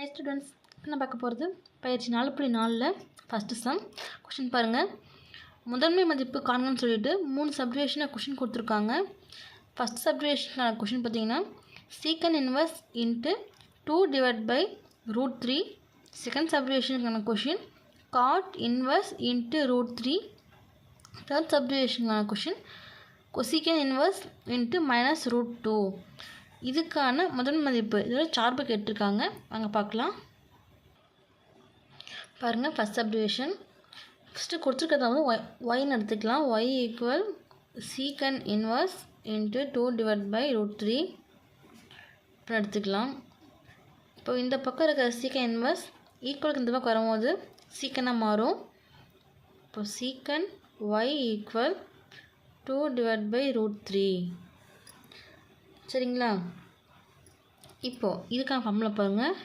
High students என்ன பார்க்க போகிறது பயிற்சி நாலு புள்ளி நாலில் ஃபஸ்ட்டு சம் கொஷின் பாருங்கள் முதன்மை மதிப்பு காணணும்னு சொல்லிட்டு மூணு சப்டிவேஷனாக கொஷின் கொடுத்துருக்காங்க. ஃபஸ்ட் சப்டிவேஷனுக்கான கொஷின் பார்த்தீங்கன்னா secant inverse into two divide by root three second சப்டிவேஷனுக்கான question cot inverse into root three third சப்டிவேஷனுக்கான question cosecant inverse into minus root two இதுக்கான முதல் மதிப்பு. இதில் சார்பு கேட்டிருக்காங்க. வாங்க பார்க்கலாம். பாருங்கள் ஃபஸ்ட் அப்டிவேஷன் ஃபஸ்ட்டு கொடுத்துருக்கிறத வந்து ஒய் ஒய்னு எடுத்துக்கலாம். Y equal secant inverse into two divide by root three அப்படின்னு எடுத்துக்கலாம். இப்போ இந்த பக்கம் இருக்கிற சீக்கன் இன்வர்ஸ் ஈக்குவலுக்கு இந்த பக்கம் வரும்போது சீக்கனாக மாறும். இப்போ secant y equal two divide by root three சரிங்களா? இப்போது இதுக்கான ஃபார்முலா பாருங்கள்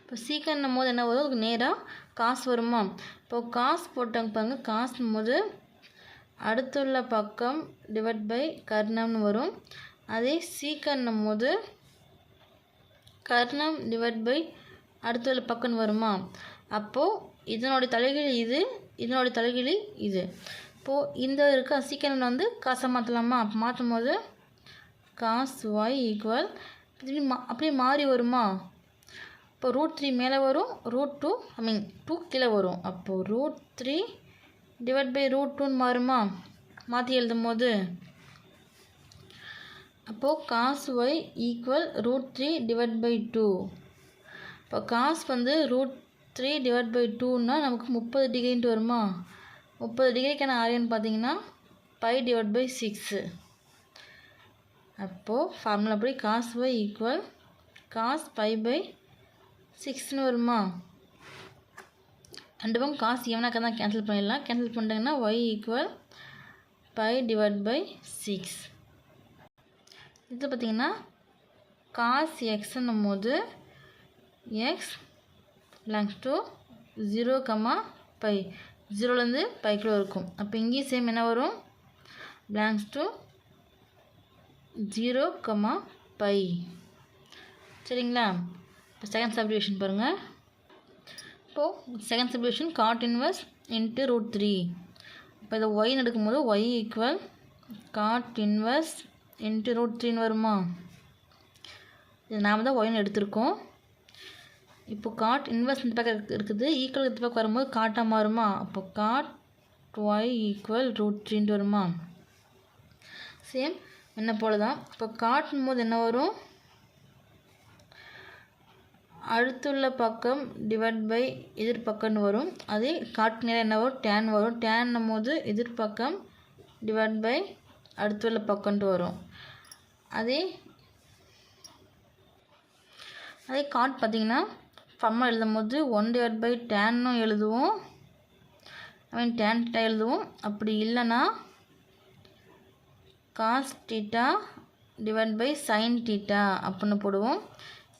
இப்போ சீக்கிரம் போது என்ன வரும்? அதுக்கு நேராக காசு வருமா? இப்போது காசு போட்டாங்க பாருங்கள் காசு போது அடுத்துள்ள பக்கம் டிவைட் பை கர்ணம்னு வரும். அதே சீக்கன்னும் போது கர்ணம் டிவைட் பை அடுத்துள்ள பக்கம்னு வருமா? அப்போது இதனுடைய தலைகீழ் இது இதனுடைய தலைகீழ் இது. இப்போது இந்த இருக்க. சீக்கிரம் வந்து காசை மாற்றலாமா மாற்றும் போது காஸ் ஒய் ஈக்குவல் திரும்பி மா அப்படியே மாறி வருமா? இப்போ ரூட் த்ரீ மேலே வரும் root two I mean two கீழே வரும். அப்போது root three divide by root டூன்னு மாறுமா? மாற்றி எழுதும் போது அப்போது cos y equal root three divide by two இப்போ காஸ் வந்து ரூட் த்ரீ டிவைட் பை டூன்னா நமக்கு முப்பது டிகிரின்ட்டு வருமா? முப்பது டிகிரிக்கான ஆரியன்னு பார்த்தீங்கன்னா பை டிவைட் பை சிக்ஸு அப்போது ஃபார்முலா படி cos y equal cos pi by சிக்ஸ்னு வருமா? ரெண்டு பக்கம் காசு எவனாக்கா தான் கேன்சல் பண்ணிடலாம்? கேன்சல் பண்ணிட்டாங்கன்னா y equal pi divide by six இது பார்த்திங்கன்னா காஸ் எக்ஸ்ன்னும் போது x belongs to zero comma pi ஜீரோலேருந்து பைக்குள்ளே இருக்கும். அப்போ இங்கேயும் சேம் என்ன வரும்? Belongs to zero comma pi. சரிங்களா? இப்போ செகண்ட் சப்டிவிஷன் பாருங்கள் இப்போது second subdivision cot inverse into root three இப்போ இதை ஒய் எடுக்கும்போது y equal cot inverse into root த்ரீன்னு வருமா? இது நாம் தான் ஒய்னு எடுத்திருக்கோம். இப்போ காட் இன்வர்ஸ் இந்த பக்கம் இருக்குது. ஈக்குவல் இந்த பக்கம் வரும்போது காட்டாக மாறுமா? அப்போ காட் ஒய் ஈக்குவல் ரூட் த்ரீன்ட்டு வருமா? சேம் என்ன போல் தான் இப்போ காட்டும் போது என்ன வரும்? அடுத்துள்ள பக்கம் டிவைட் பை எதிர்பக்கம்னு வரும். அதே காட்டு என்ன வரும்? டேன் வரும். டேன்னும் போது எதிர்பக்கம் டிவைட் பை அடுத்துள்ள பக்கம்ட்டு வரும். அதே அதே காட் பார்த்திங்கன்னா ஃபம்மா எழுதும் போது ஒன் டிவைட் பை டேன்னும் எழுதுவோம். ஐ மீன் டேன் எழுதுவோம். அப்படி இல்லைன்னா cos theta divide by sine theta அப்படின்னு போடுவோம்.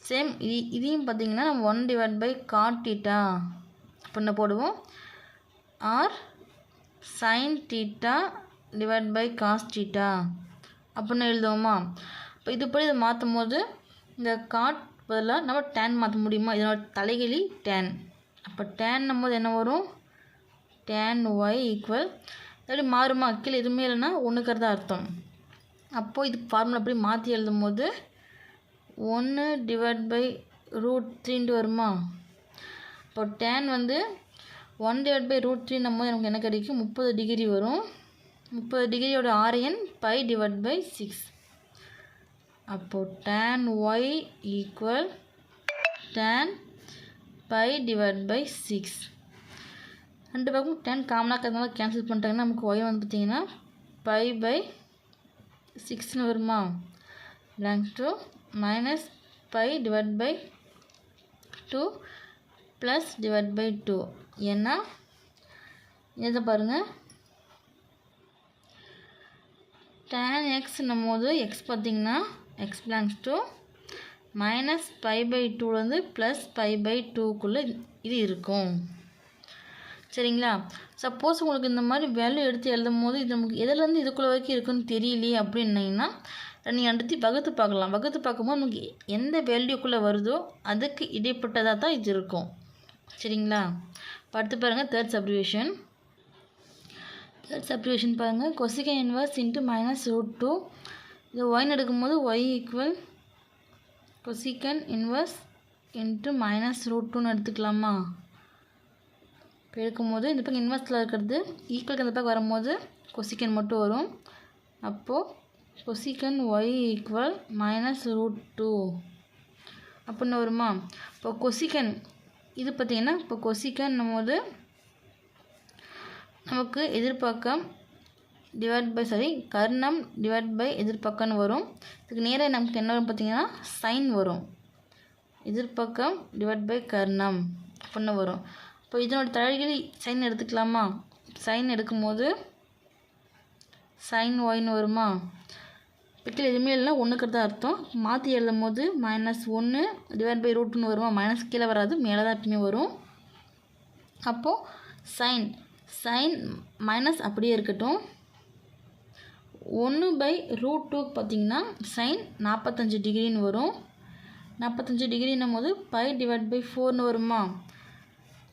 சேம் இது இதையும் பார்த்திங்கன்னா நம்ம one divide by cot theta அப்படின்னு போடுவோம். Or sine theta divide by cos theta அப்படின்னு எழுதுவோமா? இப்போ இதுபடி இதை மாற்றும் போது இந்த காட் பதிலாக நம்ம டேன் மாற்ற முடியுமா? இதனோட தலைகிழி டேன் அப்போ டேன்னும் போது என்ன வரும்? டேன் ஒய் ஈக்குவல் இப்படி மாறுமா? கீழே எதுவுமே இல்லைன்னா ஒன்றுக்கிறது தான் அர்த்தம். அப்போது இது ஃபார்முலா அப்படி மாற்றி எழுதும் போது ஒன்று டிவைட் பை ரூட் த்ரீன்ட்டு வருமா? இப்போ டேன் வந்து ஒன் டிவைட் பை ரூட் த்ரீன்னும் போது நமக்கு என்ன கிடைக்கும்? முப்பது டிகிரி வரும். முப்பது டிகிரியோட radian pi divide by six அப்போது tan y equal tan pi divide by six ரெண்டு பக்கம் டென் காமனாக இருக்கிறதுனால கேன்சல் பண்ணிட்டாங்கன்னா நமக்கு ஒய் வந்து பார்த்திங்கன்னா பை பை சிக்ஸ்னு வருமா belongs to minus pi divide by two plus divide by two ஏன்னா எதை பாருங்கள் டேன் எக்ஸ்னும் போது எக்ஸ் பார்த்திங்கன்னா x belongs to minus pi pi டூலேருந்து ப்ளஸ் பை பை டூக்குள்ளே இது இருக்கும். சரிங்களா? சப்போஸ் உங்களுக்கு இந்த மாதிரி வேல்யூ எடுத்து எழுதும் போது இது நமக்கு எதுலேருந்து இதுக்குள்ளே வரைக்கும் இருக்குன்னு தெரியலையே அப்படின்னீங்கன்னா நீங்கள் அடுத்து வகுத்து பார்க்கலாம். வகுத்து பார்க்கும்போது நமக்கு எந்த வேல்யூக்குள்ளே வருதோ அதுக்கு இடைப்பட்டதாக தான் இது இருக்கும். சரிங்களா? படுத்து பாருங்கள் தேர்ட் சப்ரிவேஷன் தேர்ட் சப்ரிவேஷன் பாருங்கள் cosecant inverse into minus root two இது ஒயின் எடுக்கும்போது y equal cosecant inverse into minus root டூன்னு எடுத்துக்கலாமா? இப்போ எடுக்கும்போது இந்த பக்கம் இன்வெர்ஸில் இருக்கிறது ஈக்குவலுக்கு இந்த பக்கம் வரும்போது கொசிக்கன் மட்டும் வரும். அப்போது cosecant y equal minus root two அப்படின்னு வருமா? இப்போ கொசிக்கன் இது பார்த்திங்கன்னா இப்போ கொசிக்கன் போது நமக்கு எதிர்பக்கம் டிவைட் பை சாரி கர்ணம் டிவைட் பை எதிர்பக்கம்னு வரும். இதுக்கு நேராக நமக்கு என்ன வரும் பார்த்திங்கன்னா சைன் வரும். எதிர்பக்கம் டிவைட் பை கர்ணம். அப்படின்னு வரும்? இப்போ இதனோட தலைகீழ் சைன் எடுத்துக்கலாமா? சைன் எடுக்கும்போது சைன் ஒய்னு வருமா? பிக்கில் எதுவுமே இல்லைனா ஒன்றுக்கு தான் அர்த்தம். மாற்றி எழுதும் போது மைனஸ் ஒன்று டிவைட் பை ரூட்னு வருமா? மைனஸ் கீழே வராது மேலே தான் எப்பவுமே வரும். அப்போது சைன் சைன் மைனஸ் அப்படியே இருக்கட்டும். ஒன்று பை ரூட் டூ பார்த்திங்கன்னா சைன் நாற்பத்தஞ்சு டிகிரின்னு வரும். நாற்பத்தஞ்சு டிகிரின்னும் போது பை டிவைட் பை ஃபோர்னு வருமா?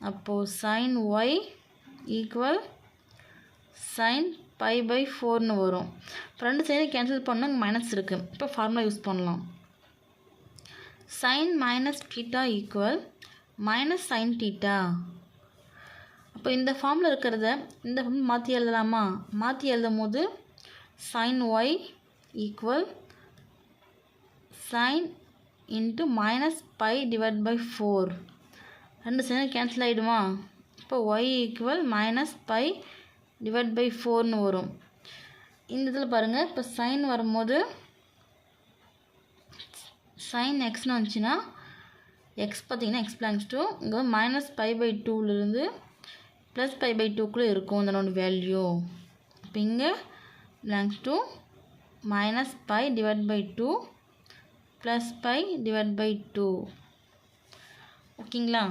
அப்போது sine y equal sine pi by ஃபோர்னு வரும். இப்போ ரெண்டு சைடு கேன்சல் பண்ணால் மைனஸ் இருக்குது இப்போ ஃபார்முலா யூஸ் பண்ணலாம். Sine minus theta equal minus sine theta அப்போ இந்த ஃபார்மில் இருக்கிறத இந்த ஃபார்ம் மாற்றி எழுதலாமா? மாற்றி எழுதும் போது sine y equal sine into minus pi divide by four ரெண்டு சைடு கேன்சல் ஆகிடுமா இப்போ y equal minus pi divide by ஃபோர்னு வரும். இந்த இதில் பாருங்கள் இப்போ சைன் வரும்போது சைன் எக்ஸ்னு வந்துச்சுன்னா எக்ஸ் பார்த்தீங்கன்னா எக்ஸ் பிளாங்ஸ் டூ இங்கே மைனஸ் பை பை டூலேருந்து ப்ளஸ் பை பை டூக்குள்ளே இருக்கும் இதனோட வேல்யூ இப்போ இங்கே belongs to minus pi divide by two plus pi divide by two ஓகேங்களா?